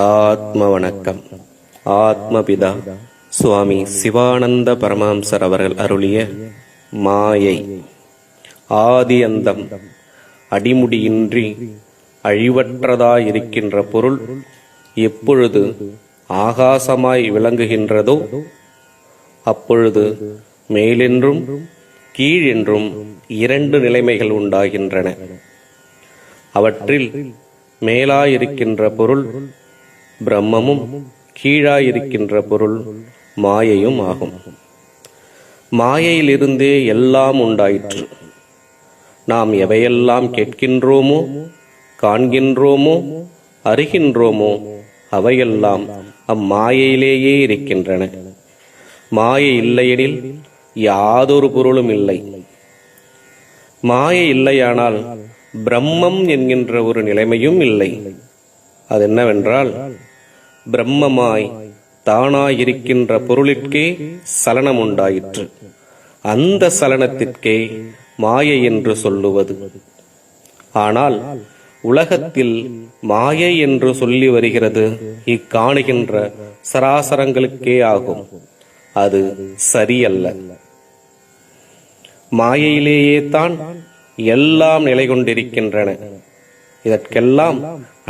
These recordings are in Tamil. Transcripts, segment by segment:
ஆத்ம வணக்கம் ஆத்மபிதா. சுவாமி சிவானந்த பரமாம்சர் அவர்கள் அருளிய மாயை. ஆதி அந்தம் அடிமுடியின்றி அழிவற்றதாயிருக்கின்ற பொருள் எப்பொழுது ஆகாசமாய் விளங்குகின்றதோ அப்பொழுது மேலென்றும் கீழென்றும் இரண்டு நிலைமைகள் உண்டாகின்றன. அவற்றில் மேலாயிருக்கின்ற பொருள் பிரம்மமும் கீழாயிருக்கின்ற பொருள் மாயையும் ஆகும். மாயையிலிருந்தே எல்லாம் உண்டாயிற்று. நாம் எவையெல்லாம் கேட்கின்றோமோ காண்கின்றோமோ அறிகின்றோமோ அவையெல்லாம் அம்மாயையிலேயே இருக்கின்றன. மாயை இல்லையெனில் யாதொரு பொருளும் இல்லை. மாயை இல்லையானால் பிரம்மம் என்கின்ற ஒரு நிலைமையும் இல்லை. அது என்னவென்றால் பிரம்மமாய் தானாயிருக்கின்ற பொருளிற்கே சலனம் உண்டாயிற்று அந்த சலனத்திற்கே மாயை என்று சொல்லுவது. ஆனால் உலகத்தில் மாயை என்று சொல்லி வருகிறது இக்காணுகின்ற சராசரங்களுக்கே ஆகும். அது சரியல்ல. மாயையிலேயே தான் எல்லாம் நிலை கொண்டிருக்கின்றன இதற்கெல்லாம்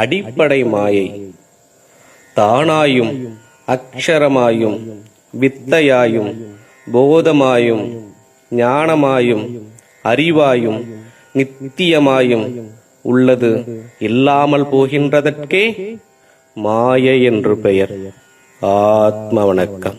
அடிப்படை மாயை. தானாயும் அக்ஷரமாயும் வித்தையாயும் போதமாயும் ஞானமாயும் அறிவாயும் நித்தியமாயும் உள்ளது இல்லாமல் போகின்றதற்கே மாயை என்று பெயர். ஆத்ம வணக்கம்.